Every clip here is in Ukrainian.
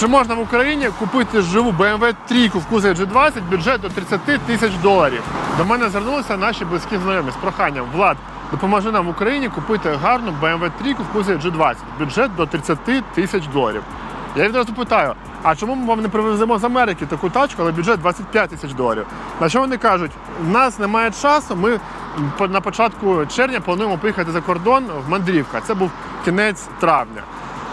Чи можна в Україні купити живу BMW 3 в кузові G20 бюджет до 30 тисяч доларів? До мене звернулися наші близькі знайомі з проханням Влад, допоможи нам в Україні купити гарну BMW 3 в кузові G20 бюджет до 30 тисяч доларів. Я відразу питаю, а чому ми вам не привеземо з Америки таку тачку, але бюджет 25 тисяч доларів? На що вони кажуть, в нас немає часу, ми на початку червня плануємо поїхати за кордон в Мандрівка. Це був кінець травня.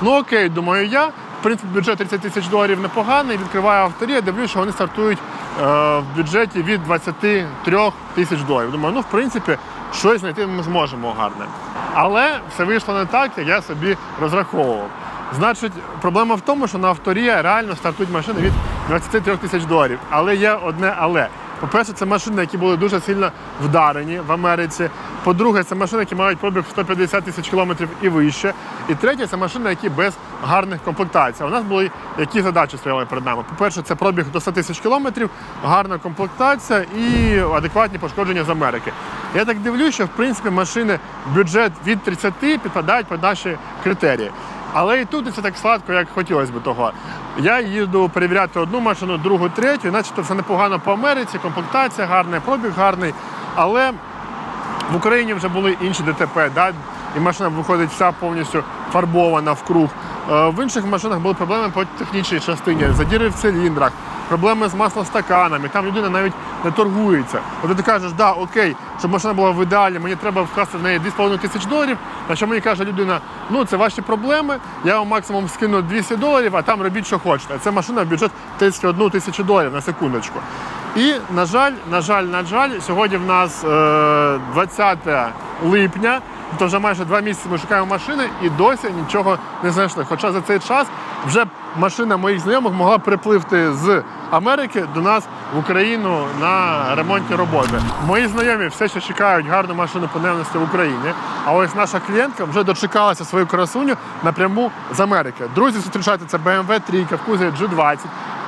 Ну окей, думаю я. В принципі, бюджет 30 тисяч доларів непоганий. Відкриваю авторія, дивлюся, що вони стартують е, в бюджеті від 23 тисяч доларів. Думаю, ну в принципі, щось знайти ми зможемо гарне. Але все вийшло не так, як я собі розраховував. Значить, проблема в тому, що на авторія реально стартують машини від 23 тисяч доларів. Але є одне але. По-перше, це машини, які були дуже сильно вдарені в Америці. По-друге, це машини, які мають пробіг 150 тисяч кілометрів і вище. І третє, це машини, які без гарних комплектацій. У нас були які задачі стояли перед нами. По-перше, це пробіг до 100 тисяч кілометрів, гарна комплектація і адекватні пошкодження з Америки. Я так дивлюся, що в принципі машини бюджет від 30 підпадають під наші критерії. Але і тут не все так сладко, як хотілося б того. Я їду перевіряти одну машину, другу, третю, начебто все непогано по Америці, комплектація гарна, пробіг гарний. Але в Україні вже були інші ДТП, да? і машина виходить вся повністю фарбована в круг. Е, В інших машинах були проблеми по технічній частині, задіри в циліндрах, проблеми з маслостаканами. Там людина навіть не торгується. От ти кажеш, да, окей, щоб машина була в ідеалі, мені треба вкласти в неї 2,5 тисяч доларів. На що мені каже людина, ну це ваші проблеми, я вам максимум скину 200 доларів, а там робіть, що хочете. Це машина в бюджет 31 тисячу доларів на секундочку. І, на жаль, на жаль, на жаль, сьогодні в нас е, 20 липня, то вже майже два місяці ми шукаємо машини і досі нічого не знайшли. Хоча за цей час вже машина моїх знайомих могла припливти з Америки до нас в Україну на ремонтні роботи. Мої знайомі все ще чекають гарну машину по в Україні. А ось наша клієнтка вже дочекалася свою красуню напряму з Америки. Друзі, зустрічайте це BMW 3 в кузові G20.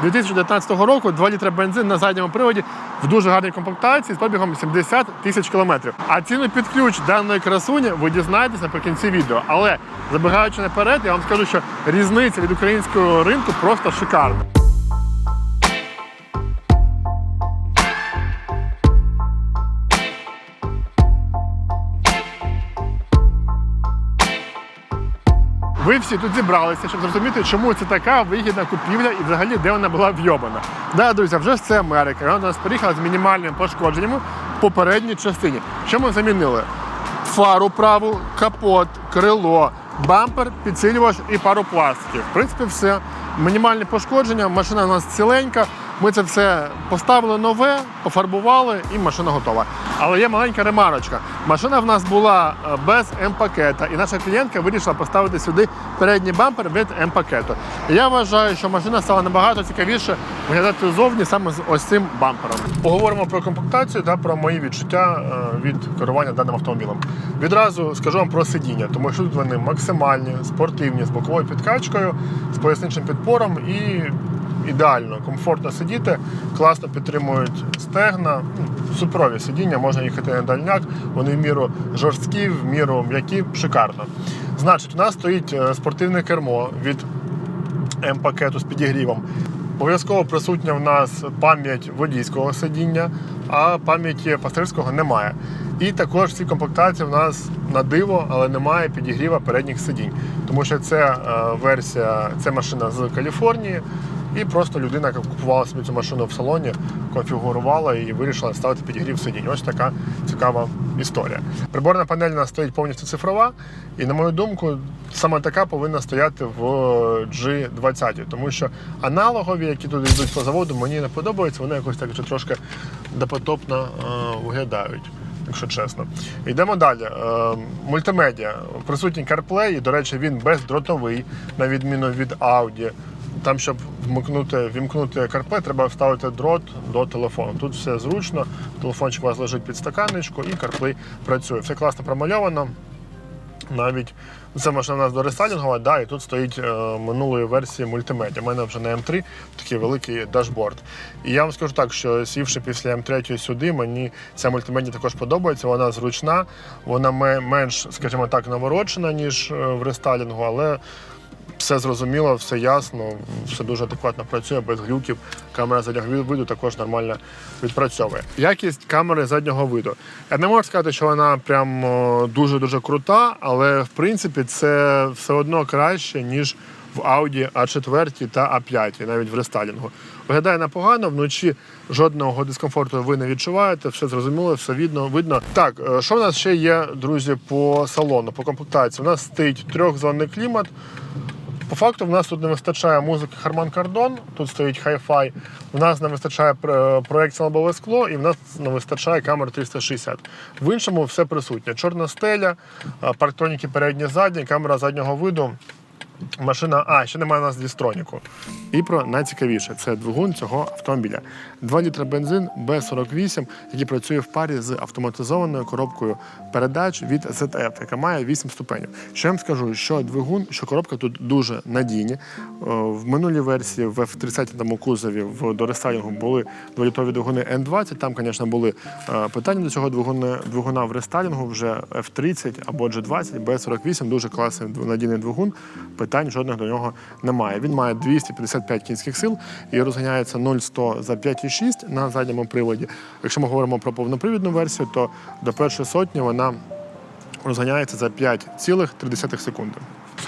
2019 року 2 літра бензин на задньому приводі в дуже гарній комплектації з пробігом 70 тисяч кілометрів. А ціну під ключ даної красуні ви дізнаєтесь наприкінці відео. Але забігаючи наперед, я вам скажу, що різниця від українського ринку просто шикарна. Ви всі тут зібралися, щоб зрозуміти, чому це така вигідна купівля і взагалі де вона була вйобана. Да, друзі, вже ж це Америка. Вона до нас приїхала з мінімальним пошкодженням в попередній частині. Що ми замінили? Фару праву, капот, крило, бампер, підсилювач і пару пластиків. В принципі, все. Мінімальні пошкодження, машина у нас ціленька. Ми це все поставили нове, пофарбували і машина готова. Але є маленька ремарочка. Машина в нас була е, без М-пакета, і наша клієнтка вирішила поставити сюди передній бампер від М-пакету. Я вважаю, що машина стала набагато цікавіше виглядати ззовні саме з ось цим бампером. Поговоримо про комплектацію та про мої відчуття е, від керування даним автомобілем. Відразу скажу вам про сидіння, тому що тут вони максимальні, спортивні, з боковою підкачкою, з поясничним підпором і ідеально, комфортно сидіти, класно підтримують стегна, ну, суперові сидіння, можна їхати на дальняк, вони в міру жорсткі, в міру м'які, шикарно. Значить, у нас стоїть е, спортивне кермо від М-пакету з підігрівом. Обов'язково присутня в нас пам'ять водійського сидіння, а пам'яті пасажирського немає. І також в цій комплектації в нас на диво, але немає підігріва передніх сидінь. Тому що це е, версія, це машина з Каліфорнії. І просто людина, яка купувала собі цю машину в салоні, конфігурувала і вирішила ставити підігрів сидінь. Ось така цікава історія. Приборна панель у нас стоїть повністю цифрова, і на мою думку, саме така повинна стояти в G20, тому що аналогові, які тут йдуть по заводу, мені не подобаються. Вони якось так вже трошки допотопно е, виглядають. Якщо чесно, йдемо далі. Е, мультимедіа. Присутній CarPlay, і, до речі, він бездротовий, на відміну від Audi. Там, щоб вмикнути, вімкнути CarPlay, треба вставити дрот до телефону. Тут все зручно, телефончик у вас лежить під стаканечку і CarPlay працює. Все класно промальовано. Навіть це машина у нас дорестайлінгова, да, і тут стоїть е, минулої версії мультимедіа. У мене вже на М3 такий великий дашборд. І я вам скажу так, що сівши після М3 сюди, мені ця мультимедіа також подобається. Вона зручна, вона ме- менш, скажімо так, наворочена, ніж е, в рестайлінгу, але все зрозуміло, все ясно, все дуже адекватно працює, без глюків. Камера заднього виду також нормально відпрацьовує. Якість камери заднього виду. Я не можу сказати, що вона прям дуже-дуже крута, але в принципі це все одно краще, ніж в Audi A4 та A5, навіть в рестайлінгу. Виглядає непогано, вночі жодного дискомфорту ви не відчуваєте, все зрозуміло, все видно. видно. Так, е, що в нас ще є, друзі, по салону, по комплектації? У нас стоїть трьохзонний клімат. По факту, в нас тут не вистачає музики Харман Кардон, тут стоїть хай-фай, в нас не вистачає е, проекція лобове скло і в нас не вистачає камер 360. В іншому все присутнє. Чорна стеля, парктоніки, парктроніки передні задні, камера заднього виду. Машина, а ще немає у нас дістроніку. І про найцікавіше це двигун цього автомобіля. 2 літра бензин Б48, який працює в парі з автоматизованою коробкою передач від ZF, яка має 8 ступенів. Що я вам скажу, що двигун, що коробка тут дуже надійні. Е, В минулій версії в F30 кузові в до рестайлінгу були дволітрові двигуни N20. Там, звісно, були е, питання до цього двигуна, двигуна в рестайлінгу вже F30 або G20, Б48, дуже класний надійний двигун. Питань жодних до нього немає. Він має 255 кінських сил і розганяється 0-100 за 5,6 на задньому приводі. Якщо ми говоримо про повнопривідну версію, то до першої сотні вона розганяється за 5,3 секунди.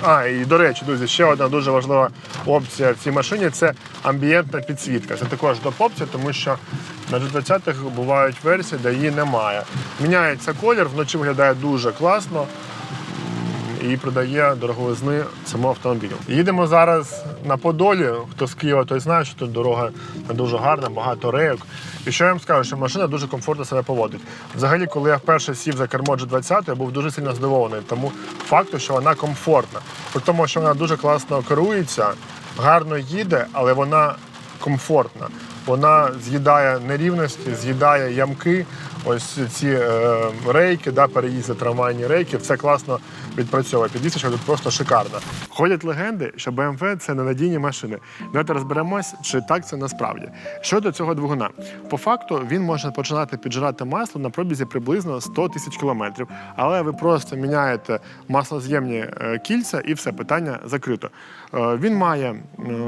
А, і до речі, друзі, ще одна дуже важлива опція в цій машині це амбієнтна підсвітка. Це також доп-опція, тому що на G20 бувають версії, де її немає. Міняється колір, вночі виглядає дуже класно і продає дороговизни цьому автомобілю. Їдемо зараз на Подолі. Хто з Києва, той знає, що тут дорога не дуже гарна, багато рейок. І що я вам скажу, що машина дуже комфортно себе поводить. Взагалі, коли я вперше сів за кермо G20, я був дуже сильно здивований, тому факту, що вона комфортна. При тому, що вона дуже класно керується, гарно їде, але вона комфортна. Вона з'їдає нерівності, з'їдає ямки, ось ці е, рейки, да, переїзди, трамвайні рейки, все класно відпрацьовує. Підвісочка тут просто шикарна. Ходять легенди, що BMW – це ненадійні машини. Давайте розберемось, чи так це насправді. Щодо цього двигуна, по факту він може починати піджирати масло на пробізі приблизно 100 тисяч кілометрів, але ви просто міняєте маслоз'ємні е, кільця і все питання закрито. Е, Він має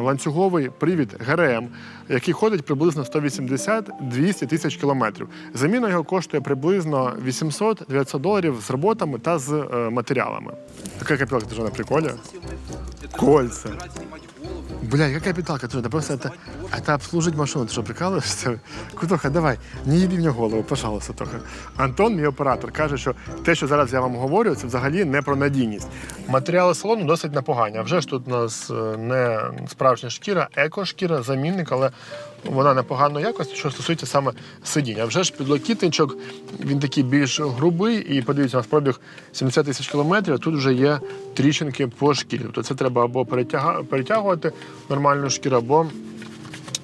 ланцюговий привід ГРМ, який ходить приблизно 180-200 тисяч кілометрів. Заміна його коштує приблизно 800-900 доларів з роботами та з е, матеріалами. Така капіталка дуже на приколі. Кольца. Бля, яка капіталка? Ты да просто это, это обслужить машину. Ти що, прикалуєшся? Кутоха, давай, не їди в нього голову, пожалуйста, Тоха. Антон, мій оператор, каже, що те, що зараз я вам говорю, це взагалі не про надійність. Матеріали салону досить непогані. А вже ж тут у нас е, не справжня шкіра, еко-шкіра, замінник, але вона непоганої якості, що стосується саме сидіння. Вже ж підлокітничок, він такий більш грубий, і подивіться, у нас пробіг 70 тисяч кілометрів, тут вже є тріщинки по шкірі. Тобто це треба або перетягувати нормальну шкіру, або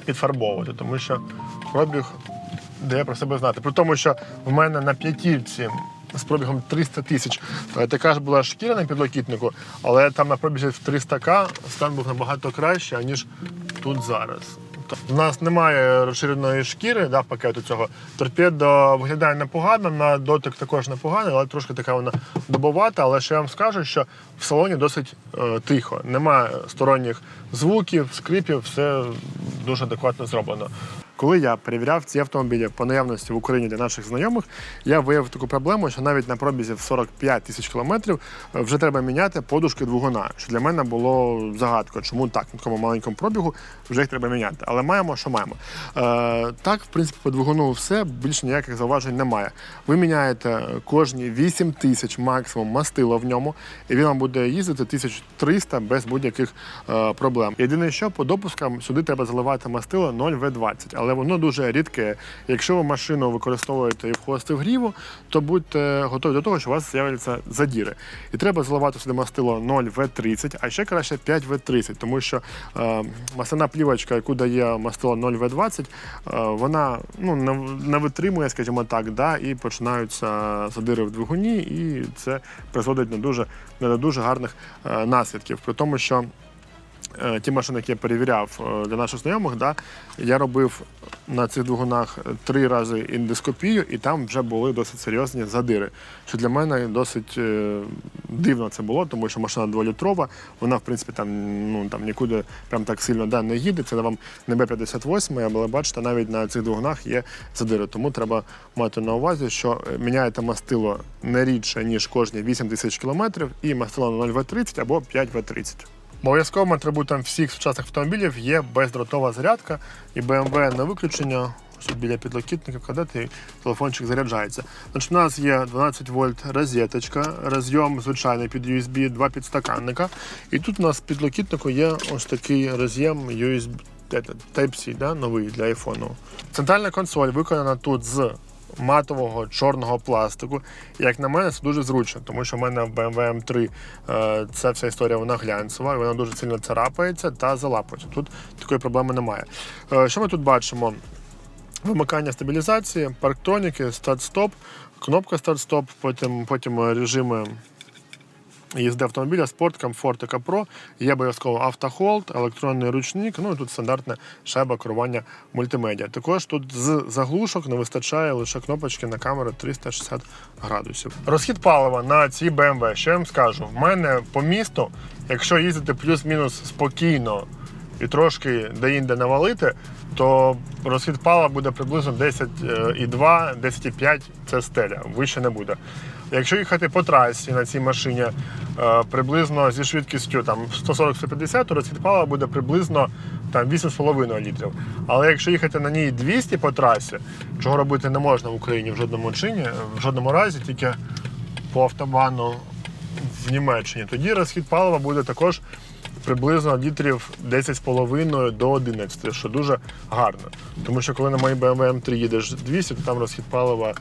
підфарбовувати, тому що пробіг дає про себе знати. При тому, що в мене на п'ятівці з пробігом 300 тисяч е, така ж була шкіра на підлокітнику, але там на пробізі в 300к стан був набагато краще, ніж тут зараз. Тобто У нас немає розширеної шкіри да, пакету цього. Торпедо виглядає непогано, на дотик також непогано, але трошки така вона добовата. Але ще я вам скажу, що в салоні досить е, тихо. Немає сторонніх звуків, скрипів, все дуже адекватно зроблено. Коли я перевіряв ці автомобілі по наявності в Україні для наших знайомих, я виявив таку проблему, що навіть на пробізі в 45 тисяч кілометрів е, вже треба міняти подушки двигуна. Що для мене було загадкою, чому так на такому маленькому пробігу вже їх треба міняти. Але маємо, що маємо. Е, так, в принципі, по двигуну все більше ніяких зауважень немає. Ви міняєте кожні 8 тисяч максимум мастила в ньому, і він вам буде їздити 1300 без будь-яких е, проблем. Єдине, що по допускам сюди треба заливати мастило 0В20, але воно дуже рідке. Якщо ви машину використовуєте і входите в гріву, то будьте готові до того, що у вас з'являться задіри. І треба заливати сюди мастило 0В30, а ще краще 5В30, тому що е, масляна плівочка, яку дає мастило 0В20, е, вона ну, не, не витримує, скажімо так, да, і починаються задири в двигуні, і це призводить до дуже, до дуже гарних е, наслідків. При тому, що ті машини, які я перевіряв е, для наших знайомих, да, я робив на цих двигунах три рази індоскопію, і там вже були досить серйозні задири. Що для мене досить е, дивно це було, тому що машина дволітрова, вона в принципі там, ну, там нікуди прям так сильно да, не їде. Це вам не Б-58, але бачите, навіть на цих двигунах є задири. Тому треба мати на увазі, що е, міняєте мастило не рідше, ніж кожні 8 тисяч кілометрів, і мастило на 0В30 або 5В30. Обов'язковим атрибутом всіх сучасних автомобілів є бездротова зарядка і BMW на виключення. Тут біля підлокітника вкладати телефончик заряджається. Значить, у нас є 12 вольт розеточка, розйом звичайний під USB, два підстаканника. І тут у нас підлокітнику є ось такий роз'єм USB Type-C, да, новий для iPhone. Центральна консоль виконана тут з матового чорного пластику. Як на мене, це дуже зручно, тому що в мене в BMW M3 е, ця вся історія вона глянцева, вона дуже сильно царапається та залапується. Тут такої проблеми немає. Е, що ми тут бачимо? Вимикання стабілізації, парктроніки, старт-стоп, кнопка старт-стоп, потім, потім режими їзди автомобіля, спорт, комфорт і капро. Є обов'язково автохолд, електронний ручник, ну і тут стандартне шайба керування мультимедіа. Також тут з заглушок не вистачає лише кнопочки на камеру 360 градусів. Розхід палива на цій BMW, що я вам скажу, в мене по місту, якщо їздити плюс-мінус спокійно і трошки де-інде навалити, то розхід палива буде приблизно 10,2, 10,5 це стеля, вище не буде. Якщо їхати по трасі на цій машині е, приблизно зі швидкістю там 140-150, то розхід палива буде приблизно там 8,5 літрів. Але якщо їхати на ній 200 по трасі, чого робити не можна в Україні в жодному чині, в жодному разі, тільки по автобану в Німеччині, тоді розхід палива буде також приблизно літрів 10,5 до 11, що дуже гарно. Тому що коли на моїй BMW M3 їдеш 200, то там розхід палива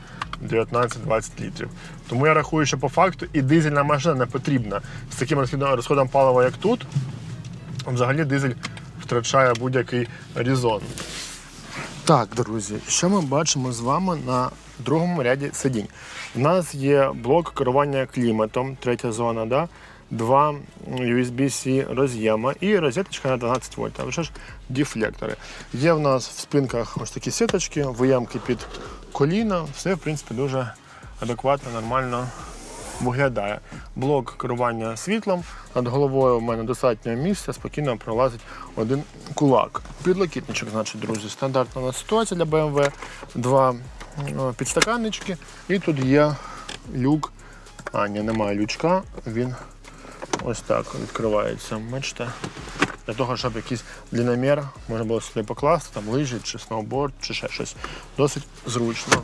19-20 літрів. Тому я рахую, що по факту і дизельна машина не потрібна. З таким розходом, палива, як тут, взагалі дизель втрачає будь-який резон. Так, друзі, що ми бачимо з вами на другому ряді сидінь? У нас є блок керування кліматом, третя зона, да? Два USB-C роз'єма і розеточка на 12 вольт, а вже ж дефлектори. Є в нас в спинках ось такі сіточки, виємки під коліна, все в принципі дуже адекватно, нормально виглядає. Блок керування світлом. Над головою у мене достатньо місця, спокійно пролазить один кулак. Підлокітничок, значить, друзі, стандартна у нас ситуація для BMW. Два е, підстаканнички. І тут є люк. А, ні, немає лючка. Він ось так відкривається. Бачите? Для того, щоб якийсь длинномір можна було сюди покласти, там лижі чи сноуборд, чи ще щось. Досить зручно.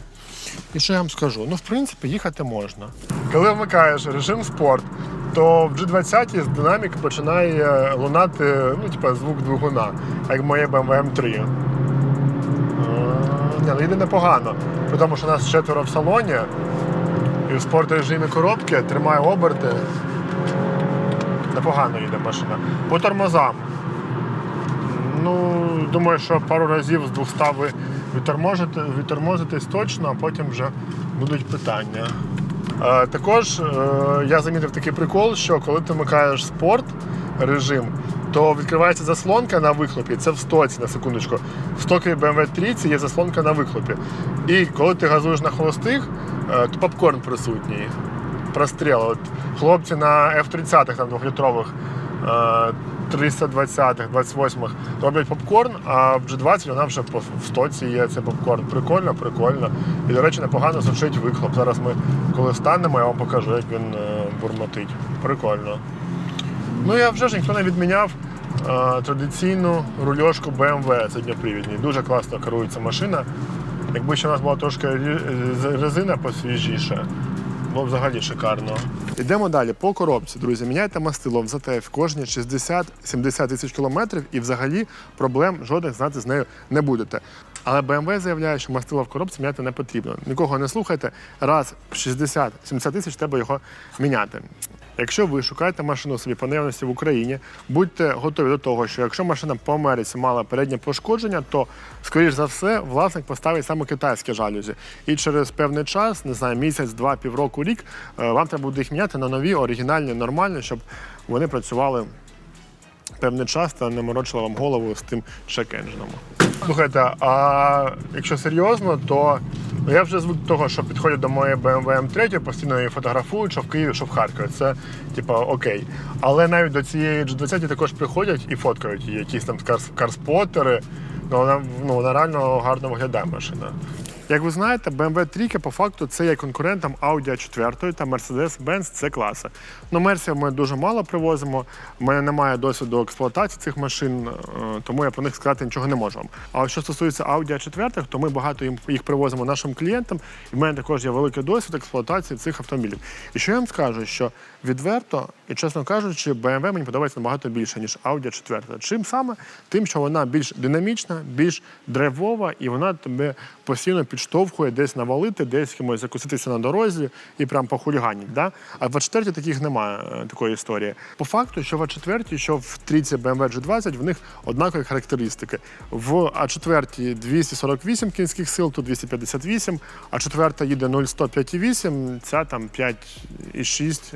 І що я вам скажу? Ну, в принципі, їхати можна. Коли вмикаєш режим спорт, то в G20 з динаміки починає лунати ну, типу, звук двигуна, як моє BMW M3. Е, Ні, ну їде непогано. При тому, що нас четверо в салоні, і в спорт режимі коробки тримає оберти. Непогано їде машина. По тормозам. Ну, думаю, що пару разів з 200 ви відтормозитесь точно, а потім вже будуть питання. Е, також е, я замітив такий прикол, що коли ти вмикаєш спорт режим, то відкривається заслонка на вихлопі. Це в стоці на секундочку. В стокі BMW 3 є заслонка на вихлопі. І коли ти газуєш на холостих, е, то попкорн присутній. Простріл. От хлопці на F-30 там двохлітрових. е, 320-х, 28-х роблять попкорн, а в G20 вона вже в стоці є цей попкорн. Прикольно, прикольно. І, до речі, непогано звучить вихлоп. Зараз ми, коли станемо, я вам покажу, як він е, бурмотить. Прикольно. Ну я вже ж ніхто не відміняв е, традиційну рульошку BMW задньопривідній. Дуже класно керується машина. Якби ще у нас була трошки резина посвіжіша, було взагалі шикарно. Йдемо далі по коробці, друзі. Міняйте мастило в ЗТФ кожні 60-70 тисяч кілометрів і взагалі проблем жодних знати з нею не будете. Але BMW заявляє, що мастило в коробці міняти не потрібно. Нікого не слухайте. Раз в 60-70 тисяч треба його міняти. Якщо ви шукаєте машину собі по наявності в Україні, будьте готові до того, що якщо машина по Америці мала переднє пошкодження, то скоріш за все власник поставить саме китайські жалюзі. І через певний час, не знаю, місяць, два, півроку, рік, е, вам треба буде їх міняти на нові, оригінальні, нормальні, щоб вони працювали певний час та не морочила вам голову з тим чек-енджином. Слухайте, а якщо серйозно, то я вже звик до того, що підходять до моєї BMW M3, постійно її фотографують, що в Києві, що в Харкові. Це типа окей. Але навіть до цієї G20 також приходять і фоткають її, якісь там карс- карспотери. Ну, вона, ну, вона реально гарно виглядає машина. Як ви знаєте, BMW 3 по факту це є конкурентом Audi A4 та Mercedes-Benz c класи. Ну, Мерсія ми дуже мало привозимо. У мене немає досвіду експлуатації цих машин, е, тому я про них сказати нічого не можу. А що стосується Audi A4, то ми багато їх привозимо нашим клієнтам. І в мене також є великий досвід експлуатації цих автомобілів. І що я вам скажу, що відверто і чесно кажучи, BMW мені подобається набагато більше, ніж Audi A4. Чим саме? Тим, що вона більш динамічна, більш драйвова, і вона тебе постійно підштовхує десь навалити, десь кимось закуситися на дорозі і прям похуліганіть. Да? А в А4 таких немає е, такої історії. По факту, що в А4, що в трійці BMW G20, в них однакові характеристики. В А4 248 кінських сил, тут 258, а четверта їде 0,105,8, ця там 5,6.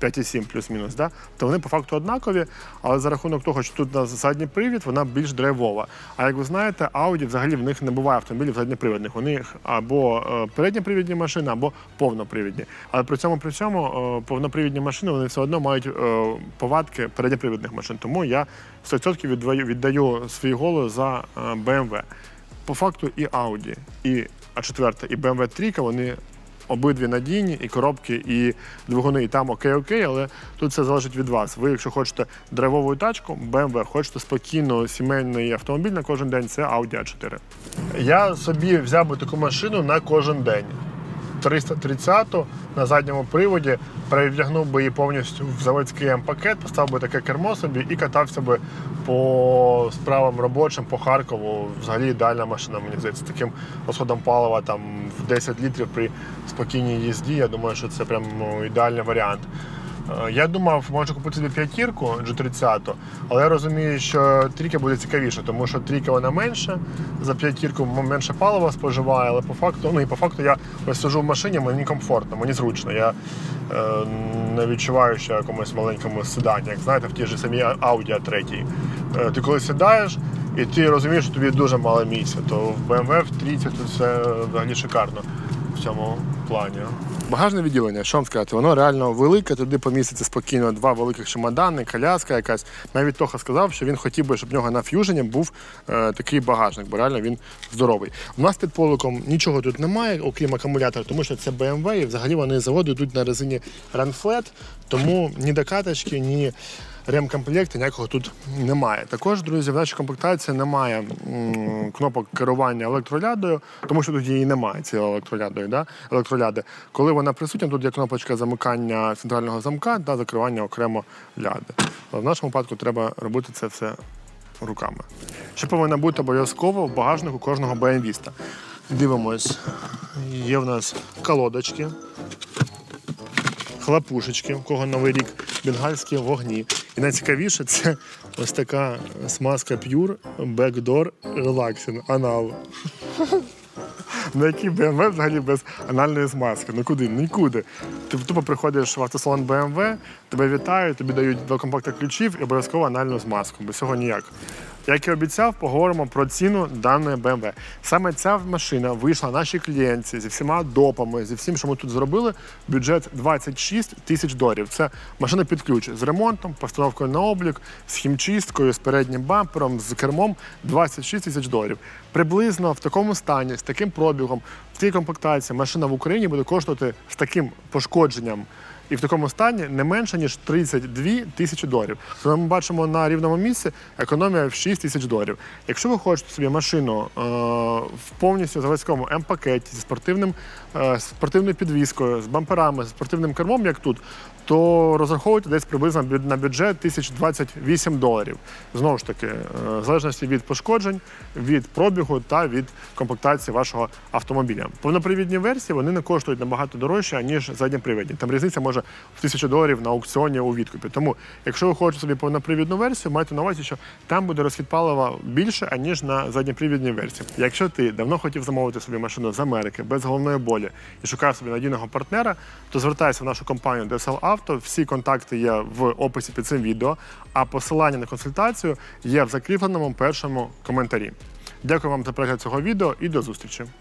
5,7 плюс-мінус, да? то вони по факту однакові, але за рахунок того, що тут у нас задній привід, вона більш драйвова. А як ви знаєте, Audi взагалі в них не буває автомобілів задньопривідних. Вони або е, передньопривідні машини, або повнопривідні. Але при цьому при цьому е, повнопривідні машини вони все одно мають е, повадки передньопривідних машин. Тому я 100% віддаю, віддаю свій голос за BMW. По факту і Audi, і А4, і BMW 3 вони обидві надійні, і коробки, і двигуни, і там окей, окей, але тут все залежить від вас. Ви, якщо хочете драйвову тачку, BMW, хочете спокійно сімейний автомобіль на кожен день, це Audi A4. Я собі взяв би таку машину на кожен день. 330 на задньому приводі, перевдягнув би її повністю в заводський М-пакет, поставив би таке кермо собі і катався би по справам робочим, по Харкову. Взагалі ідеальна машина, мені здається, таким розходом палива там, в 10 літрів при спокійній їзді. Я думаю, що це прям ну, ідеальний варіант. Е, Я думав, можу купити п'ятірку G30, але я розумію, що трійка буде цікавіше, тому що трійка вона менша, за п'ятірку менше палива споживає, але по факту, ну і по факту я ось сижу в машині, мені комфортно, мені зручно. Я е, не відчуваю, що я якомусь маленькому седані, як знаєте, в тій ж самій Audi A3. Е, ти коли сідаєш, і ти розумієш, що тобі дуже мало місця, то в BMW в трійці тут все взагалі шикарно в цьому плані. Багажне відділення, що вам сказати, воно реально велике, туди поміститься спокійно два великих чемодани, коляска якась. Навіть Тоха сказав, що він хотів би, щоб в нього на ф'южені був е, такий багажник, бо реально він здоровий. У нас під поликом нічого тут немає, окрім акумулятора, тому що це BMW, і взагалі вони заводи йдуть на резині Runflat, тому ні докаточки, ні ремкомплекти ніякого тут немає. Також, друзі, в нашій комплектації немає кнопок керування електролядою, тому що тут її немає, цієї електролядої, да? електроляди. Коли вона присутня, тут є кнопочка замикання центрального замка та закривання окремо ляди. Але в нашому випадку треба робити це все руками. Що повинно бути обов'язково в багажнику кожного BMW-ста. Дивимось, є в нас колодочки, хлопушечки, у кого новий рік, бенгальські вогні. І найцікавіше це ось така смазка Pure Backdoor Relaxing Anal. На якій BMW взагалі без анальної смазки. Ну куди? Нікуди. Ти тупо приходиш в автосалон BMW, тебе вітають, тобі дають два комплекти ключів і обов'язково анальну змазку. Без цього ніяк. Як і обіцяв, поговоримо про ціну даної BMW. Саме ця машина вийшла нашій клієнтці зі всіма допами, зі всім, що ми тут зробили. Бюджет 26 тисяч доларів. Це машина під ключ з ремонтом, постановкою на облік, з хімчисткою, з переднім бампером, з кермом 26 тисяч доларів. Приблизно в такому стані, з таким пробігом, в цій комплектації машина в Україні буде коштувати з таким пошкодженням і в такому стані не менше, ніж 32 тисячі доларів. Тому ми бачимо на рівному місці економія в 6 тисяч доларів. Якщо ви хочете собі машину е, в повністю заводському М-пакеті зі спортивним, е, спортивною підвіскою, з бамперами, з спортивним кермом, як тут, то розраховуйте десь приблизно на бюджет 1028 доларів. Знову ж таки, е, в залежності від пошкоджень, від пробігу та від комплектації вашого автомобіля. Повнопривідні версії вони не коштують набагато дорожче, ніж задньопривідні. Там різниця може в тисячу доларів на аукціоні у відкупі. Тому, якщо ви хочете собі повнопривідну версію, майте на увазі, що там буде розхід палива більше, аніж на задньопривідній версії. Якщо ти давно хотів замовити собі машину з Америки без головної болі і шукав собі надійного партнера, то звертайся в нашу компанію DSL Auto. Всі контакти є в описі під цим відео, а посилання на консультацію є в закріпленому першому коментарі. Дякую вам за перегляд цього відео і до зустрічі.